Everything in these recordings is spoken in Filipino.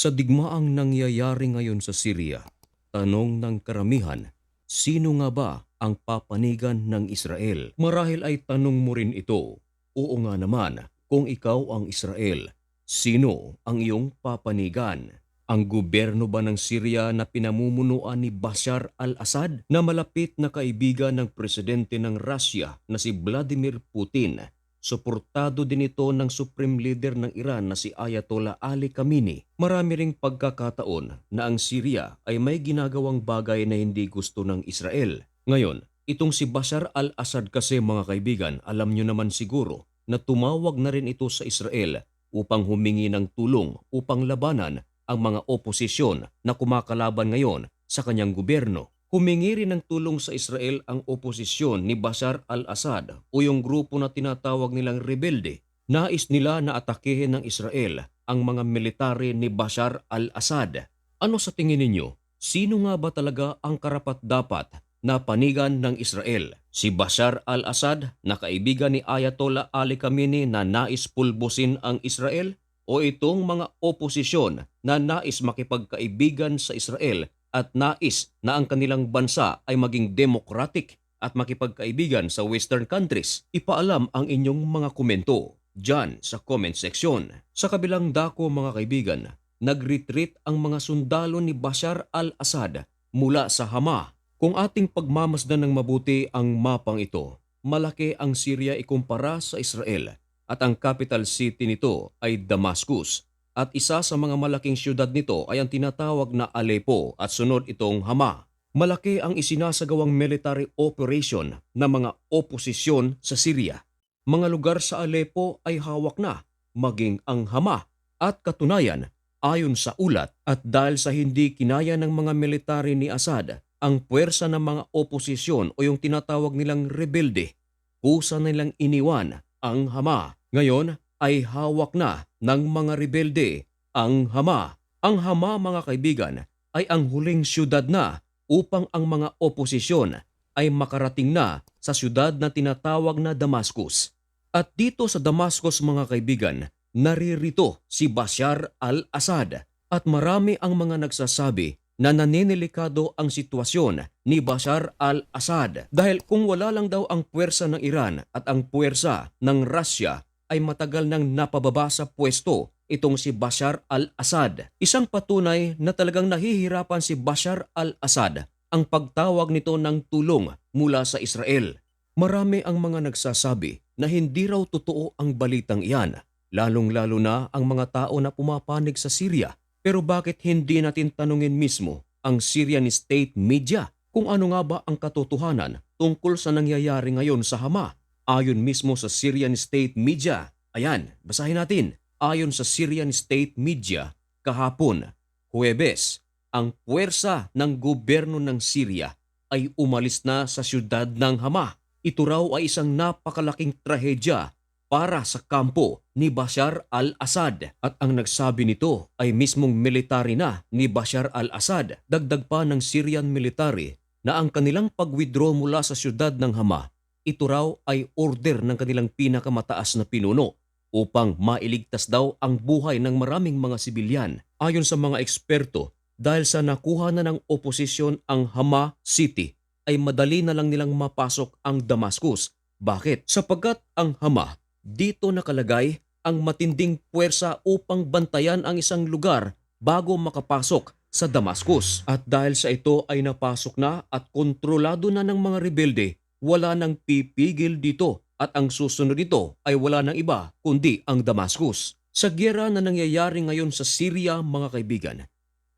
Sa digmaang nangyayari ngayon sa Syria, tanong ng karamihan, sino nga ba ang papanigan ng Israel? Marahil ay tanong mo rin ito. Oo nga naman, kung ikaw ang Israel, sino ang iyong papanigan? Ang gobyerno ba ng Syria na pinamumunuan ni Bashar al-Assad na malapit na kaibigan ng presidente ng Russia na si Vladimir Putin? Suportado din ito ng Supreme Leader ng Iran na si Ayatollah Ali Khamenei. Marami ring pagkakataon na ang Syria ay may ginagawang bagay na hindi gusto ng Israel. Ngayon, itong si Bashar al-Assad kasi mga kaibigan, alam nyo naman siguro na tumawag na rin ito sa Israel upang humingi ng tulong upang labanan ang mga oposisyon na kumakalaban ngayon sa kanyang gobyerno. Humingi rin ng tulong sa Israel ang oposisyon ni Bashar al-Assad o yung grupo na tinatawag nilang rebelde. Nais nila na atakehin ng Israel ang mga military ni Bashar al-Assad. Ano sa tingin ninyo? Sino nga ba talaga ang karapat-dapat na panigan ng Israel? Si Bashar al-Assad na kaibigan ni Ayatollah Ali Khamenei na nais pulbusin ang Israel? o itong mga oposisyon na nais makipagkaibigan sa Israel at nais na ang kanilang bansa ay maging democratic at makipagkaibigan sa western countries. Ipaalam ang inyong mga komento dyan sa comment section. Sa kabilang dako mga kaibigan, nag-retreat ang mga sundalo ni Bashar al-Assad mula sa Hama. Kung ating pagmamasdan ng mabuti ang mapang ito, malaki ang Syria ikumpara sa Israel at ang capital city nito ay Damascus at isa sa mga malaking syudad nito ay ang tinatawag na Aleppo at sunod itong Hama. Malaki ang isinasagawang military operation ng mga oposisyon sa Syria. Mga lugar sa Aleppo ay hawak na, maging ang Hama. At katunayan, ayon sa ulat at dahil sa hindi kinaya ng mga military ni Assad, ang puwersa ng mga oposisyon o yung tinatawag nilang rebelde, kusa nilang iniwan ang Hama. Ngayon ay hawak na ng mga rebelde ang Hama. Ang Hama mga kaibigan ay ang huling syudad na upang ang mga oposisyon ay makarating na sa syudad na tinatawag na Damascus. At dito sa Damascus mga kaibigan, naririto si Bashar al-Assad at marami ang mga nagsasabi na naninilikado ang sitwasyon ni Bashar al-Assad dahil kung wala lang daw ang puwersa ng Iran at ang puwersa ng Russia ay matagal nang napababa sa pwesto itong si Bashar al-Assad. Isang patunay na talagang nahihirapan si Bashar al-Assad ang pagtawag nito ng tulong mula sa Israel. Marami ang mga nagsasabi na hindi raw totoo ang balitang iyan, lalong-lalo na ang mga tao na pumapanig sa Syria. Pero bakit hindi natin tanungin mismo ang Syrian state media kung ano nga ba ang katotohanan tungkol sa nangyayari ngayon sa Hama? Ayon mismo sa Syrian state media, ayan, basahin natin. Ayon sa Syrian state media, kahapon, Huwebes, ang puwersa ng gobyerno ng Syria ay umalis na sa siyudad ng Hama. Ito raw ay isang napakalaking trahedya para sa kampo ni Bashar al-Assad at ang nagsabi nito ay mismong military na ni Bashar al-Assad. Dagdag pa ng Syrian military na ang kanilang pag-withdraw mula sa siyudad ng Hama ito raw ay order ng kanilang pinakamataas na pinuno upang mailigtas daw ang buhay ng maraming mga sibilyan. Ayon sa mga eksperto, dahil sa nakuha na ng oposisyon ang Hama City, ay madali na lang nilang mapasok ang Damascus. Bakit? Sapagkat ang Hama, dito nakalagay ang matinding puwersa upang bantayan ang isang lugar bago makapasok sa Damascus. At dahil sa ito ay napasok na at kontrolado na ng mga rebelde, wala nang pipigil dito at ang susunod nito ay wala nang iba kundi ang Damascus. Sa gyera na nangyayari ngayon sa Syria mga kaibigan,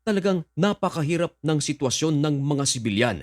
talagang napakahirap ng sitwasyon ng mga sibilyan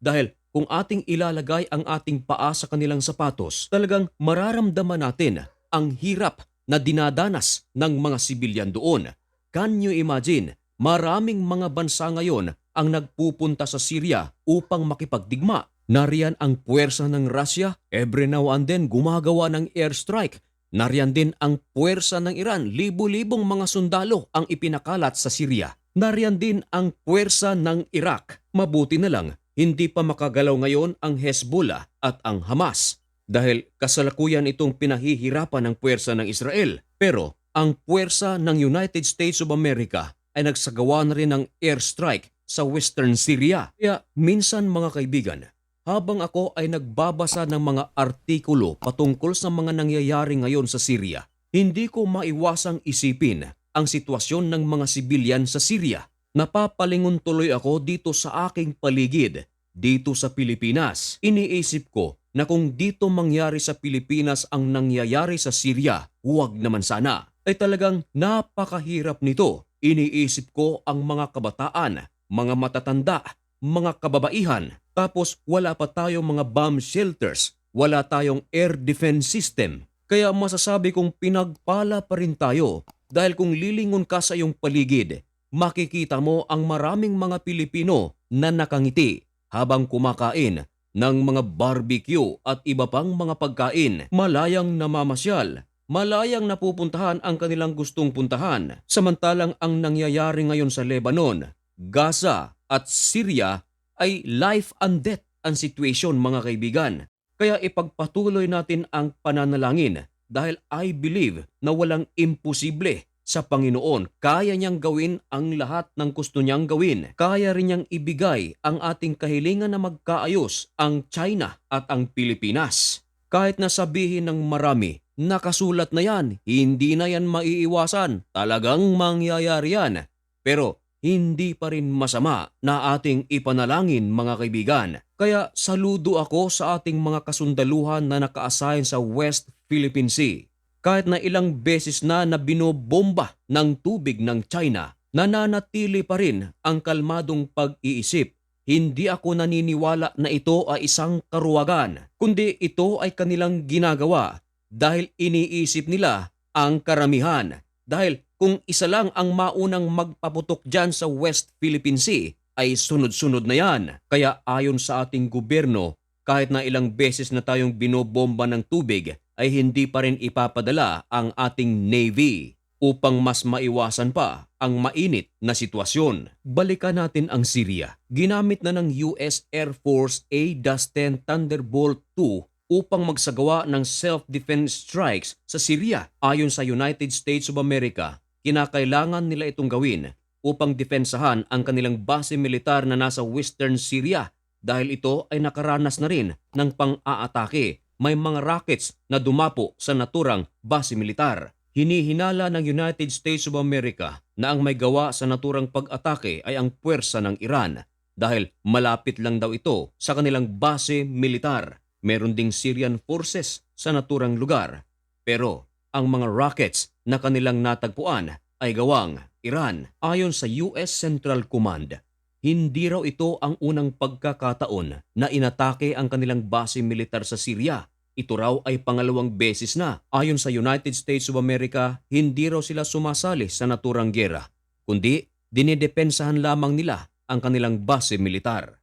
dahil kung ating ilalagay ang ating paa sa kanilang sapatos, talagang mararamdaman natin ang hirap na dinadanas ng mga sibilyan doon. Can you imagine? Maraming mga bansa ngayon ang nagpupunta sa Syria upang makipagdigma Nariyan ang puwersa ng Russia, every now and then gumagawa ng airstrike. Nariyan din ang puwersa ng Iran, libu-libong mga sundalo ang ipinakalat sa Syria. Nariyan din ang puwersa ng Iraq. Mabuti na lang, hindi pa makagalaw ngayon ang Hezbollah at ang Hamas dahil kasalukuyan itong pinahihirapan ng puwersa ng Israel. Pero ang puwersa ng United States of America ay nagsagawa na rin ng airstrike sa western Syria. Kaya minsan mga kaibigan, habang ako ay nagbabasa ng mga artikulo patungkol sa mga nangyayari ngayon sa Syria, hindi ko maiwasang isipin ang sitwasyon ng mga sibilyan sa Syria. Napapalingon tuloy ako dito sa aking paligid, dito sa Pilipinas. Iniisip ko na kung dito mangyari sa Pilipinas ang nangyayari sa Syria, huwag naman sana. Ay talagang napakahirap nito. Iniisip ko ang mga kabataan, mga matatanda, mga kababaihan. Tapos wala pa tayong mga bomb shelters, wala tayong air defense system. Kaya masasabi kong pinagpala pa rin tayo dahil kung lilingon ka sa iyong paligid, makikita mo ang maraming mga Pilipino na nakangiti habang kumakain ng mga barbecue at iba pang mga pagkain, malayang namamasyal, malayang napupuntahan ang kanilang gustong puntahan. Samantalang ang nangyayari ngayon sa Lebanon, Gaza at Syria ay life and death ang situation mga kaibigan. Kaya ipagpatuloy natin ang pananalangin dahil I believe na walang imposible sa Panginoon. Kaya niyang gawin ang lahat ng gusto niyang gawin. Kaya rin niyang ibigay ang ating kahilingan na magkaayos ang China at ang Pilipinas. Kahit na sabihin ng marami, nakasulat na yan, hindi na yan maiiwasan, talagang mangyayari yan. Pero hindi pa rin masama na ating ipanalangin mga kaibigan. Kaya saludo ako sa ating mga kasundaluhan na naka-assign sa West Philippine Sea. Kahit na ilang beses na na binobomba ng tubig ng China, nananatili pa rin ang kalmadong pag-iisip. Hindi ako naniniwala na ito ay isang karuwagan, kundi ito ay kanilang ginagawa dahil iniisip nila ang karamihan. Dahil kung isa lang ang maunang magpaputok dyan sa West Philippine Sea, ay sunod-sunod na yan. Kaya ayon sa ating gobyerno, kahit na ilang beses na tayong binobomba ng tubig, ay hindi pa rin ipapadala ang ating Navy upang mas maiwasan pa ang mainit na sitwasyon. Balikan natin ang Syria. Ginamit na ng US Air Force A-10 Thunderbolt 2 upang magsagawa ng self-defense strikes sa Syria. Ayon sa United States of America, kinakailangan nila itong gawin upang depensahan ang kanilang base militar na nasa western Syria dahil ito ay nakaranas na rin ng pang-aatake. May mga rockets na dumapo sa naturang base militar. Hinihinala ng United States of America na ang may gawa sa naturang pag-atake ay ang puwersa ng Iran dahil malapit lang daw ito sa kanilang base militar. Meron ding Syrian forces sa naturang lugar. Pero ang mga rockets na kanilang natagpuan ay gawang Iran. Ayon sa US Central Command, hindi raw ito ang unang pagkakataon na inatake ang kanilang base militar sa Syria. Ito raw ay pangalawang beses na. Ayon sa United States of America, hindi raw sila sumasali sa naturang gera, kundi dinidepensahan lamang nila ang kanilang base militar.